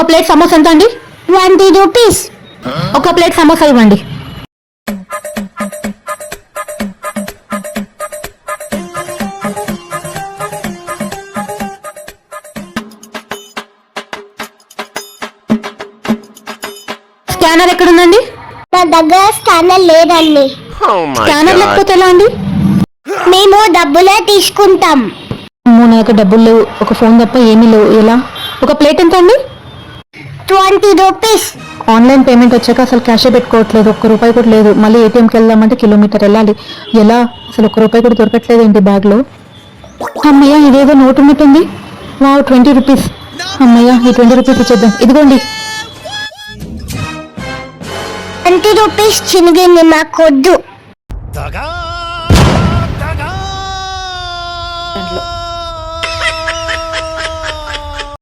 ఒక ప్లేట్ సమోసా ఎంత అండి? Twenty rupees. ఒక ప్లేట్ సమోసా ఇవ్వండి. స్కానర్ ఎక్కడుందండి? నా దగ్గర స్కానర్ లేదండి. Oh scanner. లేకపోతే ఎలా అండి? మేము డబ్బులే తీసుకుంటాం. నా దగ్గర డబ్బులు లేవు. ఒక ఫోన్ తప్ప ఏమీ లేవు. ఎలా? ఒక ప్లేట్ ఎంత అండి? Twenty rupees. ఆన్లైన్ పేమెంట్ వచ్చాక అసలు క్యాషే పెట్టుకోవట్లేదు ఒక్క రూపాయి కూడా లేదు. మళ్ళీ ఏటీఎంకి వెళ్దామంటే కిలోమీటర్ వెళ్ళాలి. ఎలా? అసలు ఒక్క రూపాయి కూడా దొరకట్లేదు ఏంటి బ్యాగ్లో? అమ్మయ్య ఇదేదో నోట్ ఉన్నట్టుంది వా ట్వంటీ రూపీస్. అమ్మయ్య ఈ ట్వంటీ రూపీస్ ఇచ్చేద్దాం. ఇదిగోండి. ట్వంటీ రూపీస్ చినిగింది మాకొద్దు. దగా